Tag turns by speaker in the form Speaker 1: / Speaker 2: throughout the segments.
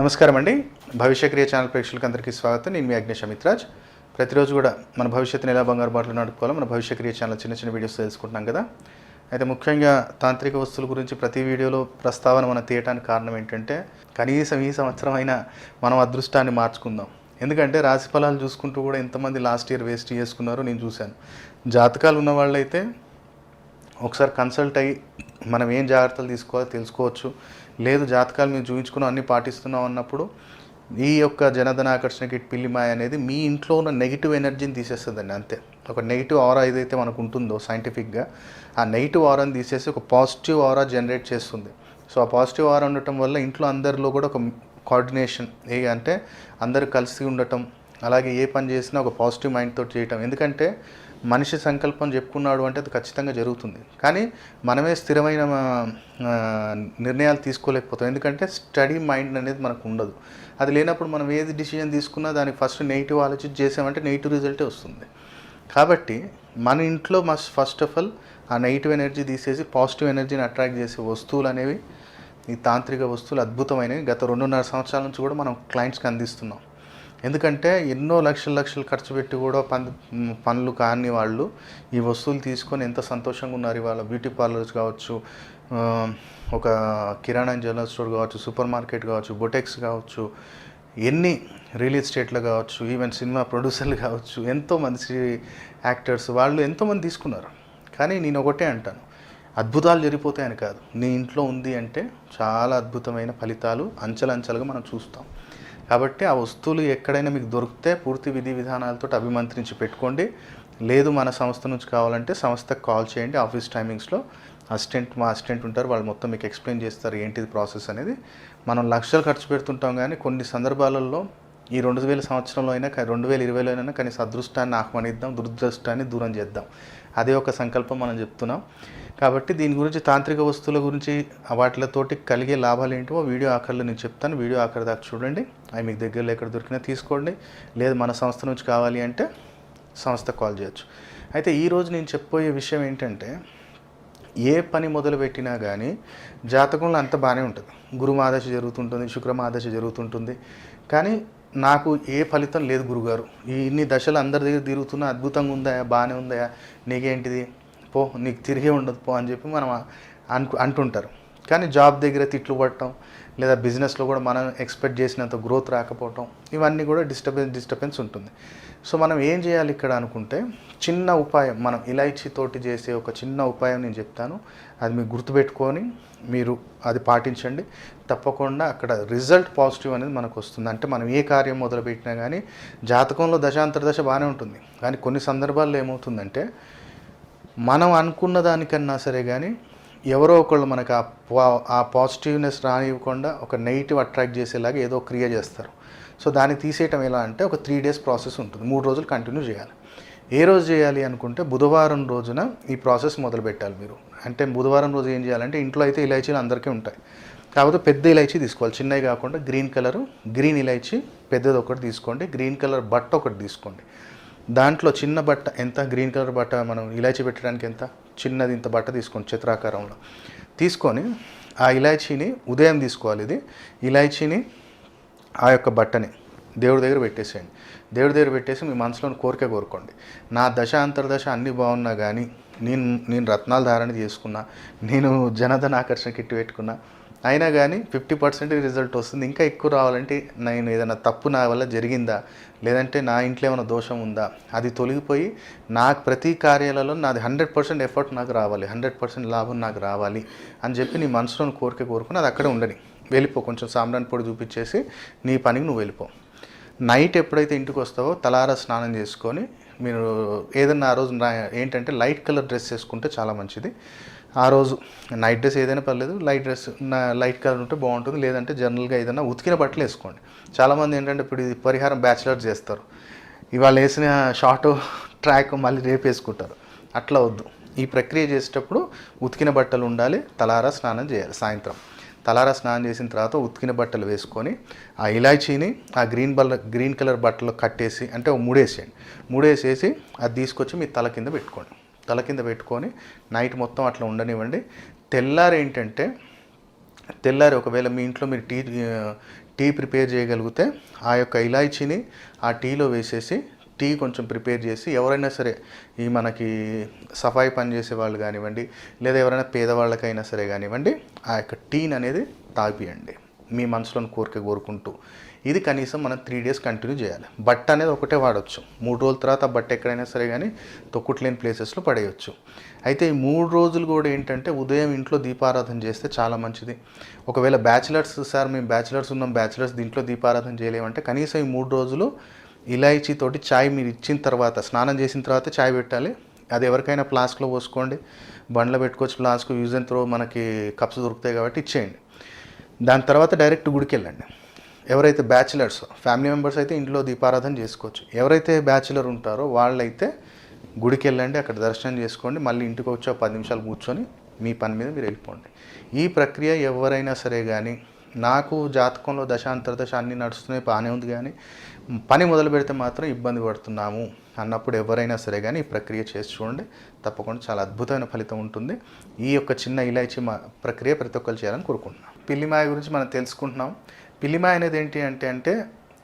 Speaker 1: నమస్కారం అండి భవిష్యక్రియ ఛానల్ ప్రేక్షకులకు అందరికీ స్వాగతం. నేను మీ అగ్నేష్ అమిత్రాజ్. ప్రతిరోజు కూడా మన భవిష్యత్తుని ఎలా బంగారు బాటలు నడుపుకోవాలో మన భవిష్యక్రియ ఛానల్ చిన్న చిన్న వీడియోస్ తెలుసుకుంటున్నాం కదా. అయితే ముఖ్యంగా తాంత్రిక వస్తువుల గురించి ప్రతి వీడియోలో ప్రస్తావన మనం తీయటానికి కారణం ఏంటంటే కనీసం ఈ సంవత్సరం అయినా మనం అదృష్టాన్ని మార్చుకుందాం. ఎందుకంటే రాశి ఫలాలు చూసుకుంటూ కూడా ఎంతమంది లాస్ట్ ఇయర్ వేస్ట్ చేసుకున్నారో నేను చూశాను. జాతకాలు ఉన్న వాళ్ళైతే ఒకసారి కన్సల్ట్ అయ్యి మనం ఏం జాగ్రత్తలు తీసుకోవాలో తెలుసుకోవచ్చు. లేదు జాతకాలు మేము చూపించుకున్నాం అన్ని పాటిస్తున్నాం అన్నప్పుడు ఈ యొక్క జనధన ఆకర్షణ కిట్ పిల్లిమాయ అనేది మీ ఇంట్లో ఉన్న నెగిటివ్ ఎనర్జీని తీసేస్తుందండి అంతే. ఒక నెగిటివ్ ఆరా ఏదైతే మనకు ఉంటుందో సైంటిఫిక్గా ఆ నెగిటివ్ ఆరాని తీసేసి ఒక పాజిటివ్ ఆరా జనరేట్ చేస్తుంది. సో ఆ పాజిటివ్ ఆరా ఉండటం వల్ల ఇంట్లో అందరిలో కూడా ఒక కోఆర్డినేషన్ ఏ అంటే అందరూ కలిసి ఉండటం అలాగే ఏ పని చేసినా ఒక పాజిటివ్ మైండ్ తోటి చేయటం. ఎందుకంటే మనిషి సంకల్పం చెప్పుకున్నాడు అంటే అది ఖచ్చితంగా జరుగుతుంది. కానీ మనమే స్థిరమైన నిర్ణయాలు తీసుకోలేకపోతాం. ఎందుకంటే స్టడీ మైండ్ అనేది మనకు ఉండదు. అది లేనప్పుడు మనం ఏది డిసిజన్ తీసుకున్నా దానికి ఫస్ట్ నెగిటివ్ ఆలోచించి చేసామంటే నెగిటివ్ రిజల్టే వస్తుంది. కాబట్టి మన ఇంట్లో మస్ట్ ఫస్ట్ ఆఫ్ ఆల్ ఆ నెగిటివ్ ఎనర్జీ తీసేసి పాజిటివ్ ఎనర్జీని అట్రాక్ట్ చేసే వస్తువులు అనేవి ఈ తాంత్రిక వస్తువులు అద్భుతమైనవి. గత రెండున్నర సంవత్సరాల నుంచి కూడా మనం క్లయింట్స్కి అందిస్తున్నాం. ఎందుకంటే ఎన్నో లక్షల లక్షలు ఖర్చు పెట్టి కూడా పన్ పనులు కాని వాళ్ళు ఈ వస్తువులు తీసుకొని ఎంత సంతోషంగా ఉన్నారు ఇవాళ. బ్యూటీ పార్లర్స్ కావచ్చు ఒక కిరాణా జనరల్ స్టోర్ కావచ్చు సూపర్ మార్కెట్ కావచ్చు బొటెక్స్ కావచ్చు ఎన్ని రియల్ ఎస్టేట్లో కావచ్చు ఈవెన్ సినిమా ప్రొడ్యూసర్లు కావచ్చు ఎంతోమంది యాక్టర్స్ వాళ్ళు ఎంతోమంది తీసుకున్నారు. కానీ నేను ఒకటే అంటాను అద్భుతాలు జరిగిపోతాయని కాదు. నీ ఇంట్లో ఉంది అంటే చాలా అద్భుతమైన ఫలితాలు అంచెలంచెలుగా మనం చూస్తాం. కాబట్టి ఆ వస్తువులు ఎక్కడైనా మీకు దొరికితే పూర్తి విధి విధానాలతో అభిమంత్రించి పెట్టుకోండి. లేదు మన సంస్థ నుంచి కావాలంటే సంస్థకు కాల్ చేయండి ఆఫీస్ టైమింగ్స్లో. అసిస్టెంట్ మా అసిస్టెంట్ ఉంటారు వాళ్ళు మొత్తం మీకు ఎక్స్ప్లెయిన్ చేస్తారు ఏంటిది ప్రాసెస్ అనేది. మనం లక్షలు ఖర్చు పెడుతుంటాం కానీ కొన్ని సందర్భాలలో ఈ రెండు వేల సంవత్సరంలో అయినా రెండు వేల ఇరవైలో అయినా కానీ అదృష్టాన్ని ఆహ్వానిద్దాం దురదృష్టాన్ని దూరం చేద్దాం. అదే ఒక సంకల్పం మనం చెప్తున్నాం. కాబట్టి దీని గురించి తాంత్రిక వస్తువుల గురించి వాటితోటి కలిగే లాభాలు ఏంటో వీడియో ఆఖరిలో నేను చెప్తాను. వీడియో ఆఖరి దాకా చూడండి. అవి మీకు దగ్గరలో ఎక్కడ దొరికినా తీసుకోండి. లేదు మన సంస్థ నుంచి కావాలి అంటే సంస్థ కాల్ చేయొచ్చు. అయితే ఈరోజు నేను చెప్పబోయే విషయం ఏంటంటే ఏ పని మొదలుపెట్టినా కానీ జాతకంలో అంత బాగానే ఉంటుంది. గురుమాదశ జరుగుతుంటుంది శుక్రమాదశ జరుగుతుంటుంది. కానీ నాకు ఏ ఫలితం లేదు గురుగారు. ఈ ఇన్ని దశలు అందరి దగ్గర తిరుగుతున్నా అద్భుతంగా ఉందాయా బాగానే ఉందాయా నీకేంటిది? పో నీకు తిరిగే ఉండదు పో అని చెప్పి మనం అను అంటుంటారు. కానీ జాబ్ దగ్గర తిట్లు పడటం లేదా బిజినెస్లో కూడా మనం ఎక్స్పెక్ట్ చేసినంత గ్రోత్ రాకపోవటం ఇవన్నీ కూడా డిస్టర్బెన్స్ డిస్టర్బెన్స్ ఉంటుంది. సో మనం ఏం చేయాలి ఇక్కడ అనుకుంటే చిన్న ఉపాయం మనం ఇలాచితోటి చేసే ఒక చిన్న ఉపాయం నేను చెప్తాను. అది మీరు గుర్తుపెట్టుకొని మీరు అది పాటించండి. తప్పకుండా అక్కడ రిజల్ట్ పాజిటివ్ అనేది మనకు వస్తుంది. అంటే మనం ఏ కార్యం మొదలుపెట్టినా కానీ జాతకంలో దశాంతర దశ బాగానే ఉంటుంది. కానీ కొన్ని సందర్భాల్లో ఏమవుతుందంటే మనం అనుకున్న దానికన్నా సరే కానీ ఎవరో ఒకళ్ళు మనకు ఆ పా- ఆ పాజిటివ్నెస్ రానివ్వకుండా ఒక నెగిటివ్ అట్రాక్ట్ చేసేలాగా ఏదో క్రియ చేస్తారు. సో దాన్ని తీసేయటం ఎలా అంటే ఒక త్రీ డేస్ ప్రాసెస్ ఉంటుంది. మూడు రోజులు కంటిన్యూ చేయాలి. ఏ రోజు చేయాలి అనుకుంటే బుధవారం రోజున ఈ ప్రాసెస్ మొదలు పెట్టాలి మీరు. అంటే బుధవారం రోజు ఏం చేయాలంటే ఇంట్లో అయితే ఇలాచీలు అందరికీ ఉంటాయి. కాకపోతే పెద్ద ఇలాచీ తీసుకోవాలి. చిన్నవి కాకుండా గ్రీన్ కలర్ గ్రీన్ ఇలాచీ పెద్దది ఒకటి తీసుకోండి గ్రీన్ కలర్ బట్ట ఒకటి తీసుకోండి. దాంట్లో చిన్న బట్ట ఎంత? గ్రీన్ కలర్ బట్ట మనం ఇలాచీ పెట్టడానికి ఎంత? చిన్నది ఇంత బట్ట తీసుకోండి చిత్రాకారంలో. తీసుకొని ఆ ఇలాచీని ఉదయం తీసుకోవాలి ఇది. ఇలాచీని ఆ యొక్క బట్టని దేవుడి దగ్గర పెట్టేసేయండి. దేవుడి దగ్గర పెట్టేసి మీ మనసులోని కోరిక కోరుకోండి. నా దశ అంతర్దశ అన్నీ బాగున్నా కానీ నేను నేను రత్నాలు ధారణ చేసుకున్నా నేను జనధన ఆకర్షణ కిట్టి పెట్టుకున్నా అయినా కానీ ఫిఫ్టీ పర్సెంట్ రిజల్ట్ వస్తుంది. ఇంకా ఎక్కువ రావాలంటే నేను ఏదైనా తప్పు నా వల్ల జరిగిందా? లేదంటే నా ఇంట్లో ఏమైనా దోషం ఉందా? అది తొలగిపోయి నాకు ప్రతి కార్యాలలో నాది హండ్రెడ్ పర్సెంట్ ఎఫర్ట్ నాకు రావాలి. హండ్రెడ్ పర్సెంట్ లాభం నాకు రావాలి అని చెప్పి నీ మనసులోని కోరిక కోరుకుని అది అక్కడే ఉండని. వెళ్ళిపో కొంచెం సాంబ్రాన్ పొడి చూపించేసి నీ పనికి నువ్వు వెళ్ళిపో. నైట్ ఎప్పుడైతే ఇంటికి వస్తావో తలారా స్నానం చేసుకొని మీరు ఏదన్నా ఆ రోజు నా- ఏంటంటే లైట్ కలర్ డ్రెస్ వేసుకుంటే చాలా మంచిది. ఆ రోజు నైట్ డ్రెస్ ఏదైనా పర్లేదు లైట్ డ్రెస్ లైట్ కలర్ ఉంటే బాగుంటుంది లేదంటే జనరల్గా ఏదైనా ఉతికిన బట్టలు వేసుకోండి. చాలామంది ఏంటంటే ఇప్పుడు ఇది పరిహారం బ్యాచిలర్స్ చేస్తారు. ఇవాళ వేసిన షార్ట్ ట్రాక్ మళ్ళీ రేపు వేసుకుంటారు. అట్లా వద్దు. ఈ ప్రక్రియ చేసేటప్పుడు ఉతికిన బట్టలు ఉండాలి తలారా స్నానం చేయాలి సాయంత్రం. తలారా స్నానం చేసిన తర్వాత ఉతికిన బట్టలు వేసుకొని ఆ ఇలాచీని ఆ గ్రీన్ బల్ల గ్రీన్ కలర్ బట్టలో కట్టేసి అంటే ఒక మూడేసేయండి. మూడేసేసి అది తీసుకొచ్చి మీ తల కింద పెట్టుకోండి. తల కింద పెట్టుకొని నైట్ మొత్తం అట్లా ఉండనివ్వండి. తెల్లారి ఏంటంటే తెల్లారి ఒకవేళ మీ ఇంట్లో మీరు టీ టీ ప్రిపేర్ చేయగలిగితే ఆ యొక్క ఇలాచీని ఆ టీలో వేసేసి టీ కొంచెం ప్రిపేర్ చేసి ఎవరైనా సరే ఈ మనకి సఫాయి పని చేసే వాళ్ళు కానివ్వండి లేదా ఎవరైనా పేదవాళ్ళకైనా సరే కానివ్వండి ఆ యొక్క టీని అనేది తాగిపియండి. మీ మనసులోని కోరిక కోరుకుంటూ. ఇది కనీసం మనం త్రీ డేస్ కంటిన్యూ చేయాలి. బట్ట అనేది ఒకటే వాడచ్చు. మూడు రోజుల తర్వాత ఆ బట్ట ఎక్కడైనా సరే కానీ తొక్కుట్లేని ప్లేసెస్లో పడేయచ్చు. అయితే ఈ మూడు రోజులు కూడా ఏంటంటే ఉదయం ఇంట్లో దీపారాధన చేస్తే చాలా మంచిది. ఒకవేళ బ్యాచిలర్స్ సార్ మేము బ్యాచిలర్స్ ఉన్నాం బ్యాచిలర్స్ దీంట్లో దీపారాధన చేయలేమంటే కనీసం ఈ మూడు రోజులు ఇలాయచీ తోటి చాయ్ మీరు ఇచ్చిన తర్వాత స్నానం చేసిన తర్వాత చాయ్ పెట్టాలి. అది ఎవరికైనా ఫ్లాస్క్లో పోసుకోండి. బండ్లో పెట్టుకోవచ్చు ఫ్లాస్క్ యూజ్ అండ్ త్రో మనకి కప్స్ దొరుకుతాయి కాబట్టి ఇచ్చేయండి. దాని తర్వాత డైరెక్ట్ గుడికి వెళ్ళండి ఎవరైతే బ్యాచిలర్స్ ఫ్యామిలీ మెంబర్స్ అయితే ఇంట్లో దీపారాధన చేసుకోవచ్చు. ఎవరైతే బ్యాచిలర్ ఉంటారో వాళ్ళైతే గుడికి వెళ్ళండి అక్కడ దర్శనం చేసుకోండి. మళ్ళీ ఇంటికి వచ్చి ఒక పది నిమిషాలు కూర్చొని మీ పని మీద మీరు వెళ్ళిపోండి. ఈ ప్రక్రియ ఎవరైనా సరే కానీ నాకు జాతకంలో దశాంతర దశ అన్నీ నడుస్తున్నాయి బాగానే ఉంది కానీ పని మొదలు పెడితే మాత్రం ఇబ్బంది పడుతున్నాము అన్నప్పుడు ఎవరైనా సరే కానీ ఈ ప్రక్రియ చేసి చూడండి. తప్పకుండా చాలా అద్భుతమైన ఫలితం ఉంటుంది. ఈ యొక్క చిన్న ఇలాచి మా ప్రక్రియ ప్రతి ఒక్కరు చేయాలని కోరుకుంటున్నాం. పిల్లిమాయ గురించి మనం తెలుసుకుంటున్నాం. పిల్లిమాయ అనేది ఏంటి అంటే అంటే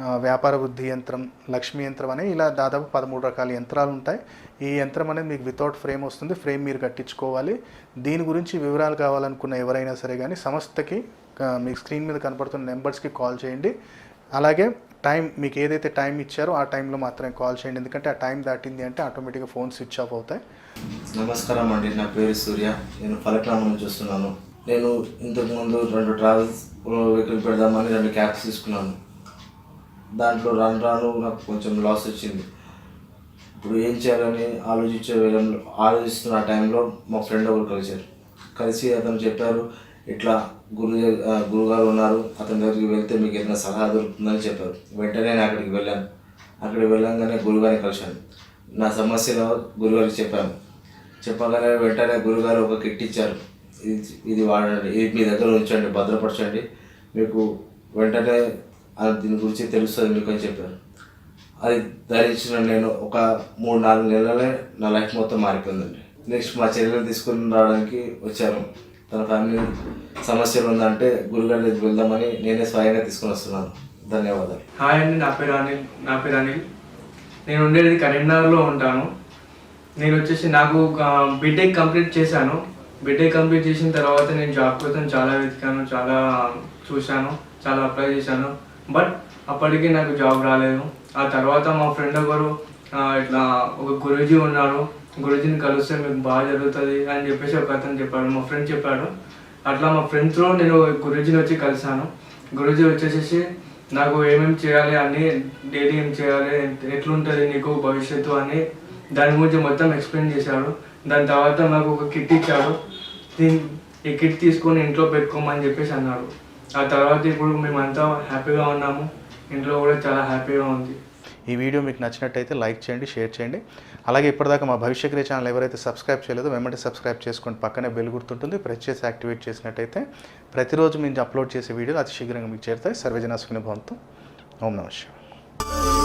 Speaker 1: వ్యాపార వృద్ధి యంత్రం లక్ష్మీ యంత్రం అని ఇలా దాదాపు పదమూడు రకాల యంత్రాలు ఉంటాయి. ఈ యంత్రం అనేది మీకు వితౌట్ ఫ్రేమ్ వస్తుంది. ఫ్రేమ్ మీరు కట్టించుకోవాలి. దీని గురించి వివరాలు కావాలనుకున్న ఎవరైనా సరే కానీ సంస్థకి మీకు స్క్రీన్ మీద కనపడుతున్న నెంబర్స్కి కాల్ చేయండి. అలాగే టైం మీకు ఏదైతే టైం ఇచ్చారో ఆ టైంలో మాత్రమే కాల్ చేయండి. ఎందుకంటే ఆ టైం దాటింది అంటే ఆటోమేటిక్గా ఫోన్ స్విచ్ ఆఫ్ అవుతాయి.
Speaker 2: నమస్కారం అండి. నా పేరు సూర్య. నేను ఫలక్నామా నుంచి వస్తున్నాను. నేను ఇంతకుముందు రెండు ట్రావెల్స్ వెహికల్ పెడదామని రెండు క్యాబ్స్ తీసుకున్నాను. దాంట్లో రాను రాను నాకు కొంచెం లాస్ వచ్చింది. ఇప్పుడు ఏం చేయాలని ఆలోచించే వేళంలో ఆలోచిస్తున్న ఆ టైంలో మా ఫ్రెండ్ ఒకరు కలిశారు. కలిసి అతను చెప్పారు ఇట్లా గురు గురుగారు ఉన్నారు అతని దగ్గరికి వెళ్తే మీకు ఏదైనా సలహా దొరుకుతుందని చెప్పారు. వెంటనే నేను అక్కడికి వెళ్ళాను. అక్కడికి వెళ్ళంగానే గురుగారిని కలిశాను. నా సమస్యలో గురుగారికి చెప్పాను. చెప్పగానే వెంటనే గురుగారు ఒక కిట్ ఇచ్చారు. ఇది ఇది వాడండి. ఇది మీ దగ్గర ఉంచండి భద్రపరచండి. మీకు వెంటనే అది దీని గురించి తెలుస్తుంది మీకు అని చెప్పారు. అది ధరించిన నేను ఒక మూడు నాలుగు నెలలే నా లైఫ్ మొత్తం మారిపోయిందండి. నెక్స్ట్ మా చెల్లెలు తీసుకుని రావడానికి వచ్చాను. తన ఫ్యామిలీ సమస్యలు ఉందంటే గురుగారి దగ్గరికి వెళ్దామని నేనే స్వయంగా తీసుకుని వస్తున్నాను. ధన్యవాదాలు.
Speaker 3: హాయ్ అండి నా పేరు అనిల్ నా పేరు అనిల్. నేను ఉండేది కరీంనగర్లో ఉంటాను. నేను వచ్చేసి నాకు బీటెక్ కంప్లీట్ చేశాను. బీటెక్ కంప్లీట్ చేసిన తర్వాత నేను జాబ్ కోసం చాలా వెతికాను చాలా చూశాను చాలా అప్లై చేశాను. బట్ అప్పటికి నాకు జాబ్ రాలేదు. ఆ తర్వాత మా ఫ్రెండ్ ఒకరు ఇట్లా ఒక గురూజీ ఉన్నారు. గురూజీని కలిస్తే మీకు బాగా జరుగుతుంది అని చెప్పేసి ఒక అతను చెప్పాడు. మా ఫ్రెండ్ చెప్పాడు. అట్లా మా ఫ్రెండ్స్లో నేను గురూజీని వచ్చి కలిశాను. గురూజీ వచ్చేసేసి నాకు ఏమేమి చేయాలి అని డైలీ ఏం చేయాలి ఎట్లుంటుంది నీకు భవిష్యత్తు అని దాని గురించి మొత్తం ఎక్స్ప్లెయిన్ చేశాడు. దాని తర్వాత నాకు ఒక కిట్ ఇచ్చాడు. దీని ఈ కిట్ తీసుకొని ఇంట్లో పెట్టుకోమని చెప్పేసి అన్నాడు. ఆ తర్వాత ఇప్పుడు మేమంతా హ్యాపీగా ఉన్నాము. ఇంట్లో కూడా చాలా హ్యాపీగా ఉంది.
Speaker 1: ఈ వీడియో మీకు నచ్చినట్టయితే లైక్ చేయండి షేర్ చేయండి. అలాగే ఇప్పటిదాకా మా భవిష్యక్రియ ఛానల్ ఎవరైతే సబ్స్క్రైబ్ చేయలేదో వెంబడి సబ్స్క్రైబ్ చేసుకోండి పక్కనే బెల్ గుర్తుంటుంది. ప్రెస్ చేసి యాక్టివేట్ చేసినట్టయితే ప్రతిరోజు మేము అప్లోడ్ చేసే వీడియోలు అతి శీఘ్రంగా మీకు చేరుతాయి. సర్వజన సునిభవంతో ఓం నమస్కారం